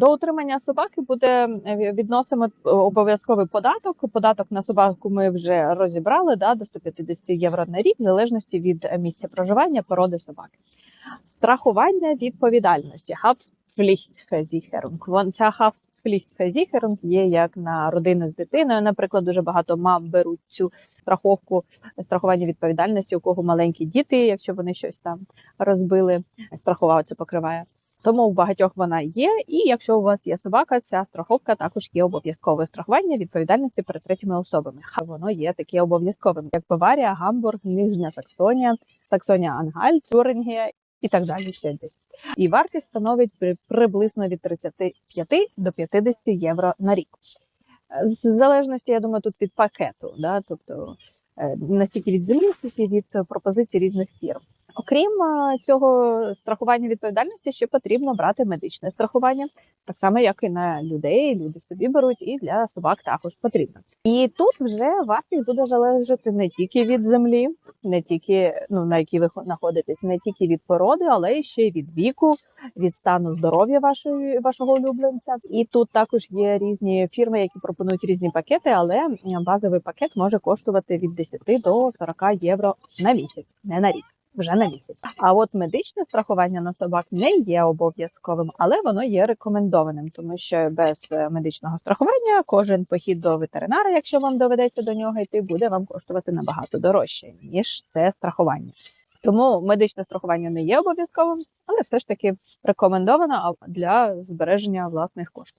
До утримання собаки буде е, відносимо обов'язковий податок. Податок на собаку ми вже розібрали да, до 150 євро на рік, в залежності від е, місця проживання породи собаки. Страхування відповідальності. Haftpflichtversicherung. Ця Haftpflichtversicherung є як на родини з дитиною. Наприклад, дуже багато мам беруть цю страховку страхування відповідальності, у кого маленькі діти, якщо вони щось там розбили, страхова покриває. Тому у багатьох вона є, і якщо у вас є собака, ця страховка також є обов'язкове страхування відповідальності перед третіми особами. Ха, Воно є таке обов'язковим, як Баварія, Гамбург, Нижня Саксонія, Саксонія Ангальт, Тюрингія і так далі. Ще десь. І вартість становить при- приблизно від 35 до 50 євро на рік. З залежності, я думаю, тут від пакету, да? тобто е, настільки від землі, стільки від пропозицій різних фірм. Окрім е, цього страхування відповідальності, ще потрібно брати медичне страхування, так само як і на людей. Люди собі беруть, і для собак також потрібно. І тут вже вартість буде залежати не тільки від землі, не тільки ну на якій ви хо- знаходитесь, не тільки від породи, але й ще й від віку, від стану здоров'я вашої вашого улюбленця. І тут також є різні фірми, які пропонують різні пакети, але базовий пакет може коштувати від 10 до 40 євро на місяць, не на рік. Вже на місяць. А от медичне страхування на собак не є обов'язковим, але воно є рекомендованим, тому що без е, медичного страхування кожен похід до ветеринара, якщо вам доведеться до нього йти, буде вам коштувати набагато дорожче ніж це страхування. Тому медичне страхування не є обов'язковим, але все ж таки рекомендовано для збереження власних коштів.